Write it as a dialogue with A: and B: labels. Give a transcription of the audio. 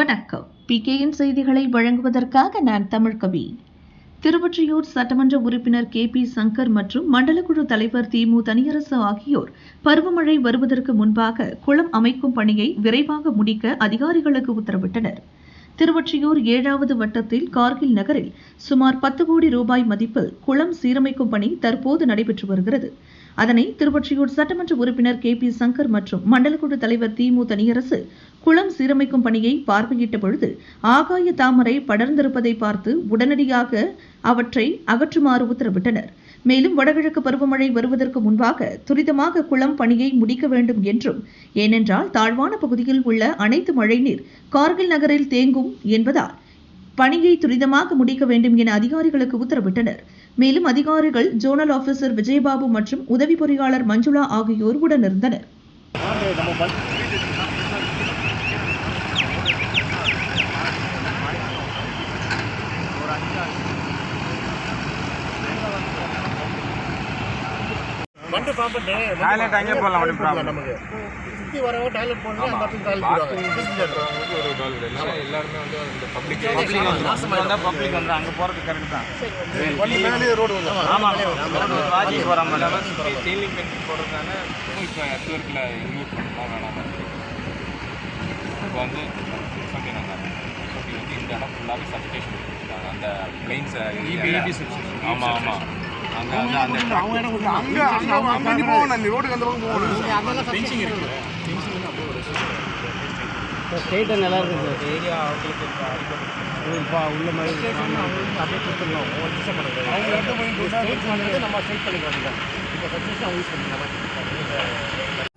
A: வணக்கம். பிகேஎன் செய்திகளை வழங்குவதற்காக நான் தமிழ்கவி திருவொற்றியூர் சட்டமன்ற உறுப்பினர் கே பி சங்கர் மற்றும் மண்டலக்குழு தலைவர் திமு தனியரசு ஆகியோர் பருவமழை வருவதற்கு முன்பாக குளம் அமைக்கும் பணியை விரைவாக முடிக்க அதிகாரிகளுக்கு உத்தரவிட்டனர். திருவொற்றியூர் ஏழாவது வட்டத்தில் கார்கில் நகரில் சுமார் பத்து கோடி ரூபாய் மதிப்பில் குளம் சீரமைக்கும் பணி தற்போது நடைபெற்று வருகிறது. அதனை திருவொற்றியூர் சட்டமன்ற உறுப்பினர் கே. பி. சங்கர் மற்றும் மண்டலக்குழு தலைவர் திமு தனியரசு குளம் சீரமைக்கும் பணியை பார்வையிட்ட பொழுது ஆகாய தாமரை படர்ந்திருப்பதை பார்த்து உடனடியாக அவற்றை அகற்றுமாறு உத்தரவிட்டனர். மேலும் வடகிழக்கு பருவமழை வருவதற்கு முன்பாக துரிதமாக குளம் பணியை முடிக்க வேண்டும் என்றும் ஏனென்றால் தாழ்வான பகுதியில் உள்ள அனைத்து மழைநீர் கார்கில் நகரில் தேங்கும் என்பதால் பணியை துரிதமாக முடிக்க வேண்டும் என அதிகாரிகளுக்கு உத்தரவிட்டனர். மேலும் அதிகாரிகள் ஜோனல் ஆபீசர் விஜயபாபு மற்றும் உதவி பொறியாளர் மஞ்சுளா ஆகியோர் உடனிருந்தனர்
B: மண்டு ப்ராப்பர்ட்டி
C: Toilet அங்கேயே போடலாம், ஒண்ணும் problem
B: நமக்கு. சுற்றி வரவங்க டாய்லெட் போடணும் அந்த இடத்துல டாய்லெட்
C: ஒரு டால் எல்லாமே எல்லாருமே வந்து இந்த பப்ளிக் பப்ளிக் வந்து பப்ளிக் வந்து அங்கே போகிறது கரெக்ட் தான்.
B: வண்டி மேலேயே ரோடு வந்து
C: ஆமாம் வாஜி போகிற மாதிரி சுற்றி செயிலிங் பென்சிங் போடுறதுனால இப்போ டூர்க்கில் இன்க்ளூட் பண்ணலாம் வேணாம். இப்போ வந்து சொல்லி நாங்கள் வந்து இந்த இடம் ஃபுல்லாகவே சப்ஸ்டேஷன் அந்த பிளைன்ஸ் ஆமாம் ஆமாம் அங்கே வந்து அந்த
B: அங்கே அங்கே போகணும் நீ ரோடுக்கு அந்த பக்கம் போகணும் அதெல்லாம் பென்சிங் இருக்கு
D: ஸ்டேட்டு நல்லா இருக்குது சார் ஏரியா இப்போ உள்ள மாதிரி அப்படியே கொடுத்துடணும் ஒரு நிமிஷம்
B: அவங்க இடத்த போய் ஸ்ட்ரைட் பண்ணுறது நம்ம ஸ்ட்ரைட் பண்ணிக்க வேண்டியதான் இப்போ சக்ஸஸ் அவங்க யூஸ் பண்ணிக்கலாம்